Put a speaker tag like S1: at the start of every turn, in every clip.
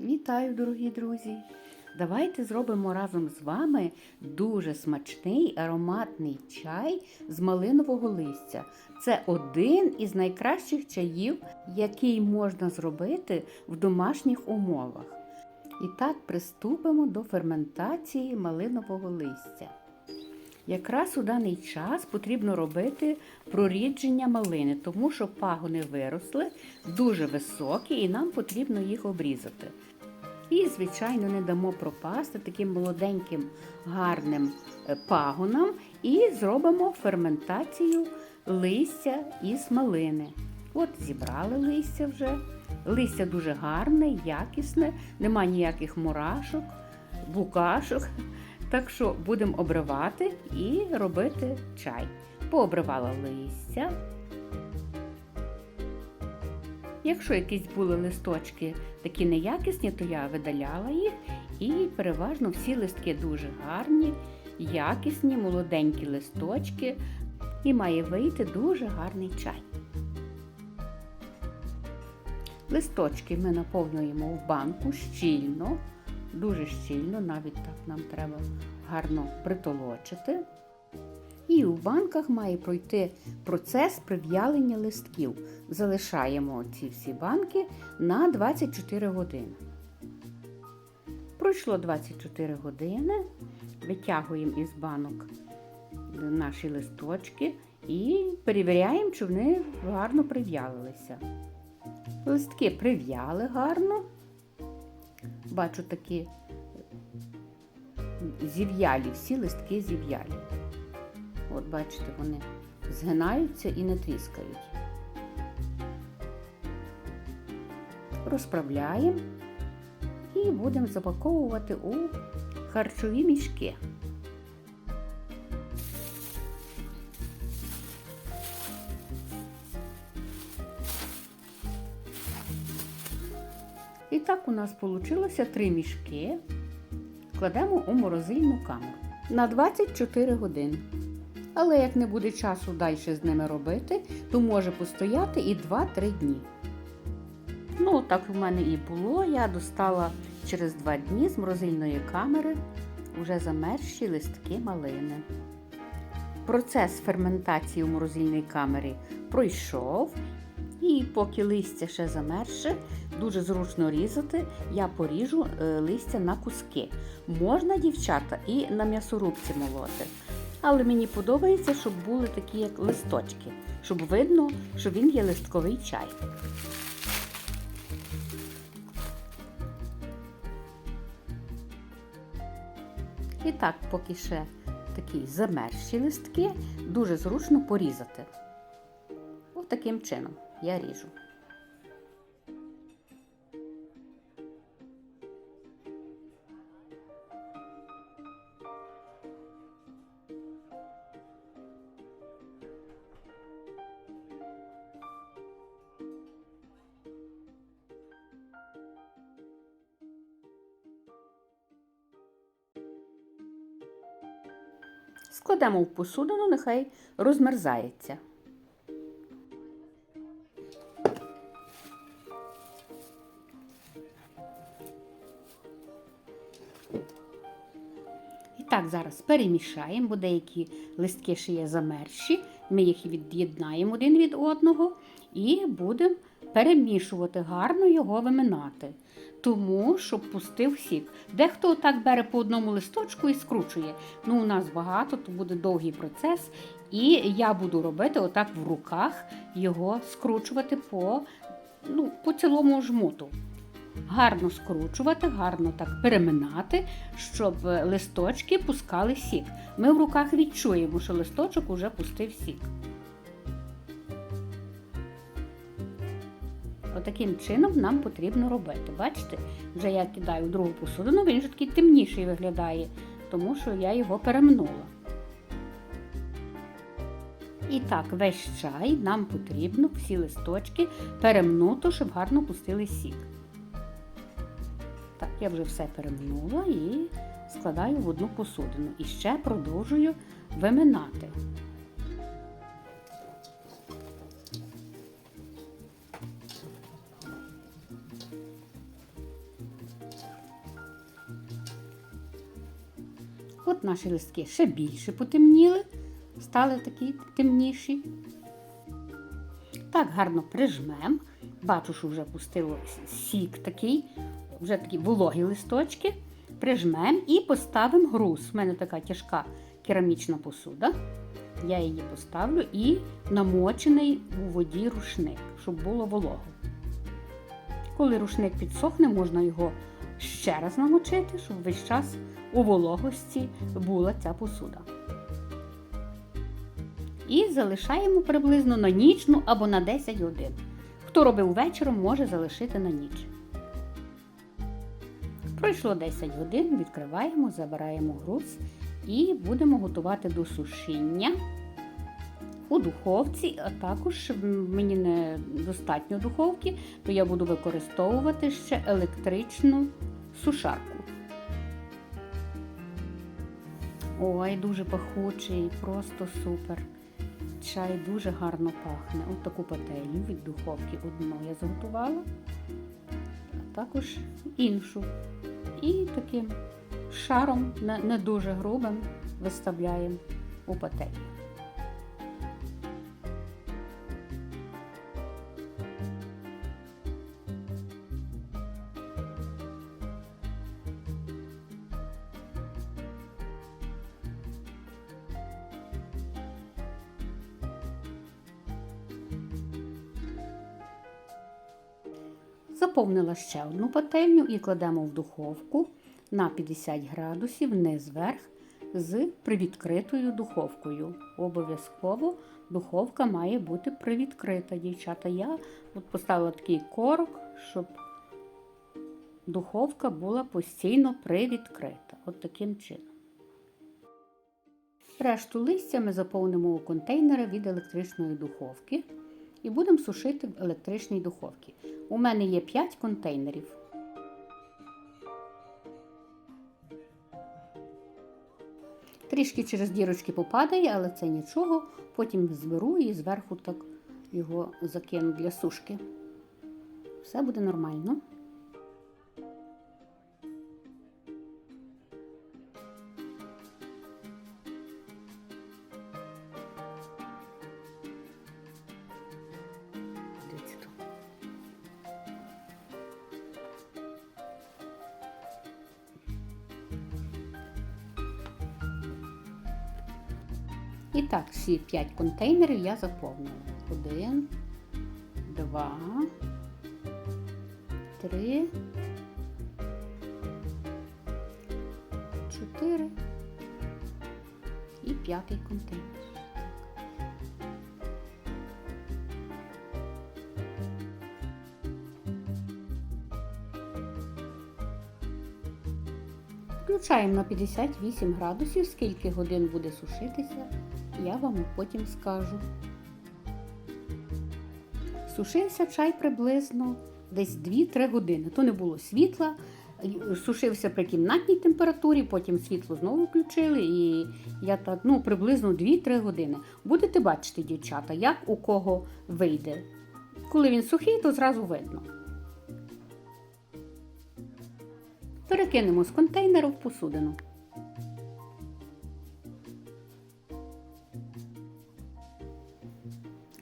S1: Вітаю, дорогі друзі! Давайте зробимо разом з вами дуже смачний ароматний чай з малинового листя. Це один із найкращих чаїв, який можна зробити в домашніх умовах. І так приступимо до ферментації малинового листя. Якраз у даний час потрібно робити прорідження малини, тому що пагони виросли дуже високі і нам потрібно їх обрізати. І, звичайно, не дамо пропасти таким молоденьким гарним е, пагонам і зробимо ферментацію листя із малини. От зібрали листя вже. Листя дуже гарне, якісне, нема ніяких мурашок, букашок. Так що будемо обривати і робити чай. Пообривала листя. Якщо якісь були листочки такі неякісні, то я видаляла їх і переважно всі листки дуже гарні, якісні, молоденькі листочки, і має вийти дуже гарний чай. Листочки ми наповнюємо в банку щільно, дуже щільно, навіть так нам треба гарно притолочити. І у банках має пройти процес прив'ялення листків. Залишаємо ці всі банки на 24 години. Пройшло 24 години, витягуємо із банок наші листочки і перевіряємо, чи вони гарно прив'ялилися. Листки прив'яли гарно. Бачу такі зів'ялі, всі листки зів'ялі. От бачите, вони згинаються і не тріскають. Розправляємо і будемо запаковувати у харчові мішки. І так у нас вийшло три мішки. Кладемо у морозильну камеру на 24 години. Але як не буде часу далі з ними робити, то може постояти і 2-3 дні. Ну, так у мене і було. Я достала через 2 дні з морозильної камери вже замерзші листки малини. Процес ферментації у морозильній камері пройшов. І поки листя ще замерше, дуже зручно різати, я поріжу е, листя на куски. Можна, дівчата, і на м'ясорубці молоти. Але мені подобається, щоб були такі, як листочки, щоб видно, що він є листковий чай. І так, поки ще такі замерзші листки, дуже зручно порізати. Ось таким чином я ріжу. Складемо в посудину, нехай розмерзається. І так, зараз перемішаємо, бо деякі листки ще є замерзші. Ми їх від'єднаємо один від одного і будемо перемішувати, гарно його виминати. Тому, щоб пустив сік. Дехто так бере по одному листочку і скручує. Ну, у нас багато, то буде довгий процес. І я буду робити отак в руках його скручувати по, ну, по цілому жмуту. Гарно скручувати, гарно так переминати, щоб листочки пускали сік. Ми в руках відчуємо, що листочок уже пустив сік. Отаким чином нам потрібно робити. Бачите, вже я кидаю другу посудину, він вже такий темніший виглядає, тому що я його перемнула. І так, весь чай нам потрібно всі листочки перемнуто, щоб гарно пустили сік. Так, я вже все перемнула і складаю в одну посудину. І ще продовжую виминати. От наші листки ще більше потемніли, стали такі темніші. Так гарно прижмем. Бачу, що вже пустило сік такий, вже такі вологі листочки. Прижмем і поставимо груз. У мене така тяжка керамічна посуда. Я її поставлю і намочений у воді рушник, щоб було волого. Коли рушник підсохне, можна його ще раз намочити, щоб весь час у вологості була ця посуда. І залишаємо приблизно на нічну або на 10 годин. Хто робив вечором, може залишити на ніч. Пройшло 10 годин, відкриваємо, забираємо груз і будемо готувати до сушіння у духовці, а також мені не достатньо духовки, то я буду використовувати ще електричну сушарку. Ой, дуже пахучий, просто супер. Чай дуже гарно пахне. Ось таку пательню від духовки одну я зготувала, а також іншу. І таким шаром, не, дуже грубим, виставляємо у пательню. Заповнила ще одну пательню і кладемо в духовку на 50 градусів низ вверх з привідкритою духовкою. Обов'язково духовка має бути привідкрита, дівчата. Я от поставила такий корок, щоб духовка була постійно привідкрита. От таким чином. Решту листя ми заповнимо у контейнери від електричної духовки і будемо сушити в електричній духовці. У мене є 5 контейнерів. Трішки через дірочки попадає, але це нічого. Потім зберу і зверху так його закину для сушки. Все буде нормально. І так, всі 5 контейнерів я заповнила. Один, два, три, чотири і п'ятий контейнер. Включаємо на 58 градусів, скільки годин буде сушитися, я вам потім скажу. Сушився чай приблизно десь 2-3 години. То не було світла, сушився при кімнатній температурі, потім світло знову включили, і я так ну, приблизно 2-3 години. Будете бачити, дівчата, як у кого вийде. Коли він сухий, то зразу видно. Перекинемо з контейнеру в посудину.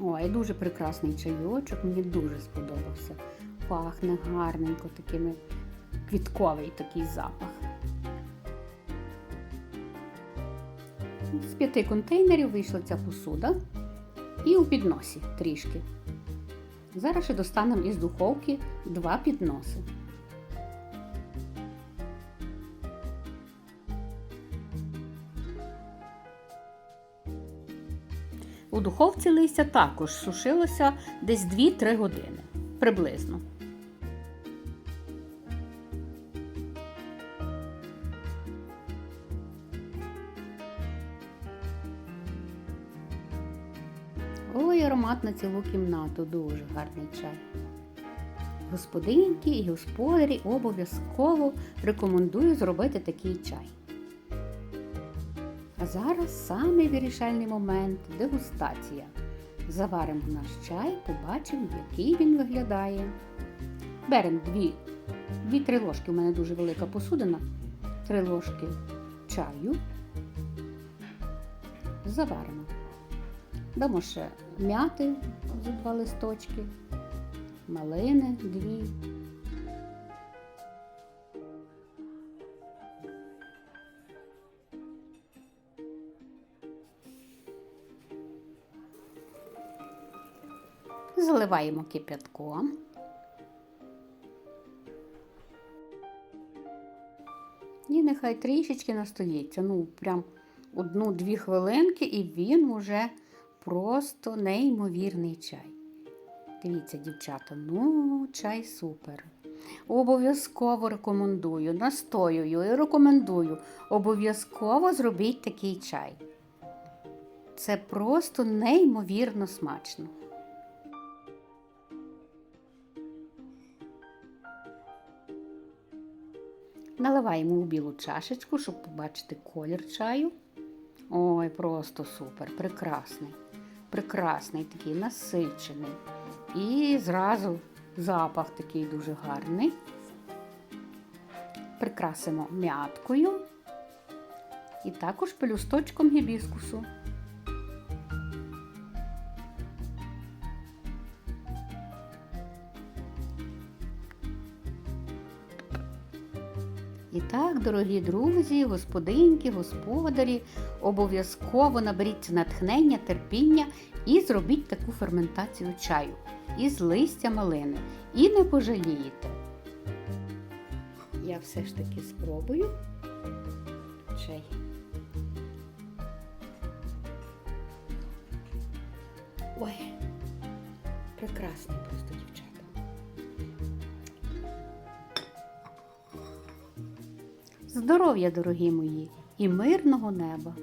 S1: Ой, дуже прекрасний чайочок, мені дуже сподобався. Пахне гарненько, такими квітковий такий запах. З п'яти контейнерів вийшла ця посуда і у підносі трішки. Зараз ще достанемо із духовки два підноси. Духовці листя також сушилося десь 2-3 години приблизно. Ой, аромат на цілу кімнату, дуже гарний чай. Господинки і господарі обов'язково рекомендую зробити такий чай. А зараз самий вирішальний момент дегустація. Заваримо наш чай, побачимо, який він виглядає. Беремо 2-3 ложки, у мене дуже велика посудина, 3 ложки чаю. заваримо. Дамо ще м'яти за два листочки, малини дві. Заливаємо кип'ятком. І нехай трішечки настоїться. Ну, прям одну-дві хвилинки, і він уже просто неймовірний чай. Дивіться, дівчата, ну, чай супер. Обов'язково рекомендую, настоюю і рекомендую. Обов'язково зробіть такий чай. Це просто неймовірно смачно. Наливаємо у білу чашечку, щоб побачити колір чаю. Ой, просто супер, прекрасний. Прекрасний, такий насичений. І зразу запах такий дуже гарний. Прикрасимо м'яткою і також пелюсточком гібіскусу. Так, дорогі друзі, господинки, господарі, обов'язково наберіться натхнення, терпіння і зробіть таку ферментацію чаю із листя малини. І не пожалієте. Я все ж таки спробую чай. Ой, прекрасний просто дівчата. Здоров'я, дорогі мої, і мирного неба!